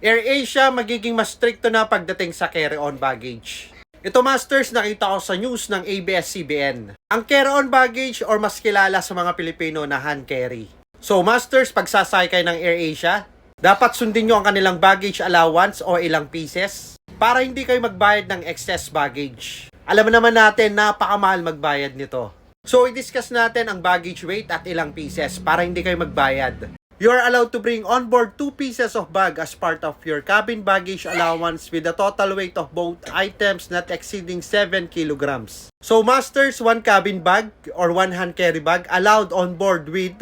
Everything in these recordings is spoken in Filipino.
AirAsia magiging mas stricto na pagdating sa carry-on baggage. Ito masters, nakita ko sa news ng ABS-CBN. Ang carry-on baggage or mas kilala sa mga Pilipino na hand carry. So masters, pagsasakay kayo ng AirAsia, dapat sundin nyo ang kanilang baggage allowance o ilang pieces para hindi kayo magbayad ng excess baggage. Alam naman natin, napakamahal magbayad nito. So, i-discuss natin ang baggage weight at ilang pieces para hindi kayo magbayad. You are allowed to bring on board 2 pieces of bag as part of your cabin baggage allowance with a total weight of both items not exceeding 7 kilograms. So, masters, one cabin bag or one hand carry bag allowed on board with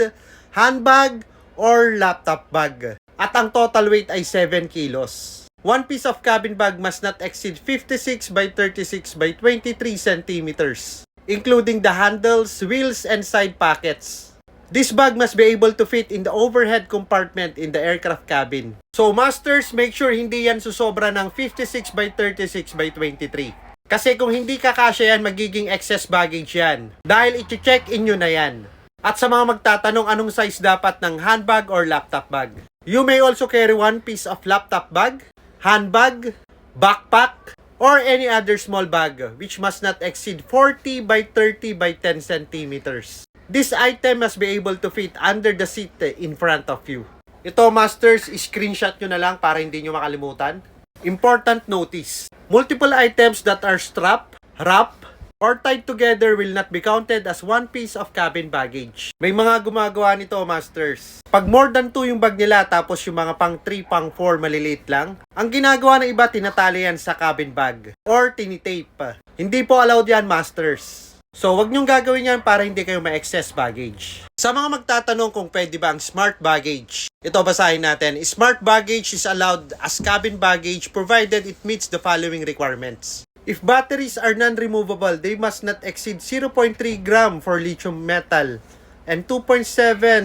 handbag or laptop bag. At ang total weight ay 7 kilos. One piece of cabin bag must not exceed 56 by 36 by 23 centimeters, including the handles, wheels, and side pockets. This bag must be able to fit in the overhead compartment in the aircraft cabin. So masters, make sure hindi yan susobra ng 56 by 36 by 23. Kasi kung hindi kakasya yan, magiging excess baggage yan. Dahil i-check in nyo na yan. At sa mga magtatanong anong size dapat ng handbag or laptop bag. You may also carry one piece of laptop bag, handbag, backpack, or any other small bag which must not exceed 40 by 30 by 10 centimeters. This item must be able to fit under the seat in front of you. Ito, masters, screenshot nyo na lang para hindi nyo makalimutan. Important notice. Multiple items that are strap, wrap, or tied together will not be counted as one piece of cabin baggage. May mga gumagawa nito, masters. Pag more than 2 yung bag nila tapos yung mga pang 3, pang 4 maliliit lang, ang ginagawa ng iba tinatali yan sa cabin bag or tinitape. Hindi po allowed yan, masters. So, wag niyong gagawin yan para hindi kayo ma-excess baggage. Sa mga magtatanong kung pwede ba ang smart baggage, ito basahin natin. Smart baggage is allowed as cabin baggage provided it meets the following requirements. If batteries are non-removable, they must not exceed 0.3 gram for lithium metal and 2.7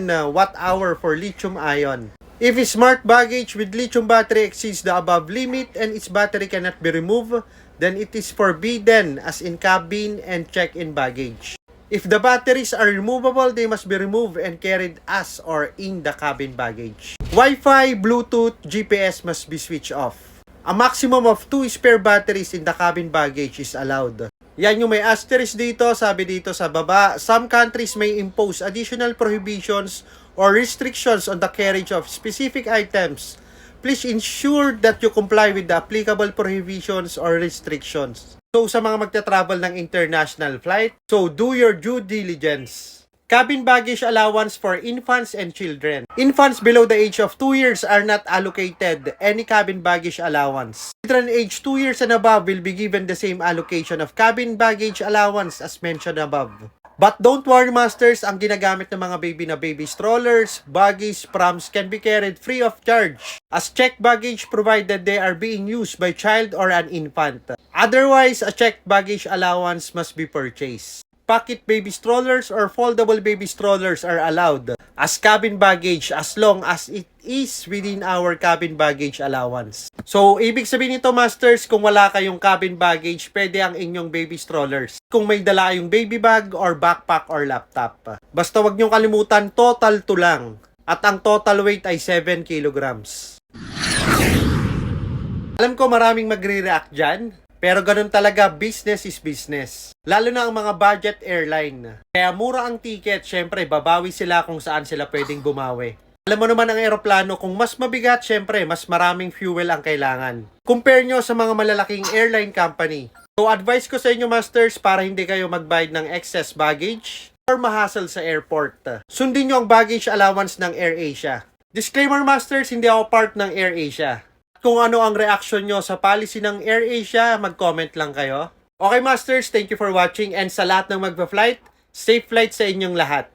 uh, watt hour for lithium ion. If a smart baggage with lithium battery exceeds the above limit and its battery cannot be removed, then it is forbidden as in cabin and check-in baggage. If the batteries are removable, they must be removed and carried as or in the cabin baggage. Wi-Fi, Bluetooth, GPS must be switched off. A maximum of 2 spare batteries in the cabin baggage is allowed. Yan yung may asterisk dito, sabi dito sa baba. Some countries may impose additional prohibitions or restrictions on the carriage of specific items. Please ensure that you comply with the applicable prohibitions or restrictions. So sa mga magta-travel ng international flight, so do your due diligence. Cabin baggage allowance for infants and children. Infants below the age of 2 years are not allocated any cabin baggage allowance. Children aged 2 years and above will be given the same allocation of cabin baggage allowance as mentioned above. But don't worry masters, ang ginagamit ng mga baby na baby strollers, buggies, prams can be carried free of charge as checked baggage provided they are being used by child or an infant. Otherwise, a checked baggage allowance must be purchased. Pocket baby strollers or foldable baby strollers are allowed as cabin baggage as long as it is within our cabin baggage allowance. So, ibig sabihin nito, masters, kung wala kayong cabin baggage, pwede ang inyong baby strollers. Kung may dala yung baby bag or backpack or laptop. Basta wag niyong kalimutan, total to lang. At ang total weight ay 7 kilograms. Alam ko maraming magre-react dyan, pero ganun talaga, business is business. Lalo na ang mga budget airline. Kaya mura ang ticket, syempre babawi sila kung saan sila pwedeng bumawi. Alam mo naman ang eroplano, kung mas mabigat, syempre mas maraming fuel ang kailangan. Compare nyo sa mga malalaking airline company. So advice ko sa inyo masters para hindi kayo magbayad ng excess baggage or mahassle sa airport. Sundin nyo ang baggage allowance ng AirAsia. Disclaimer masters, hindi ako part ng AirAsia. Kung ano ang reaction nyo sa policy ng AirAsia, mag-comment lang kayo. Okay masters, thank you for watching and sa lahat ng magpa-flight, safe flight sa inyong lahat.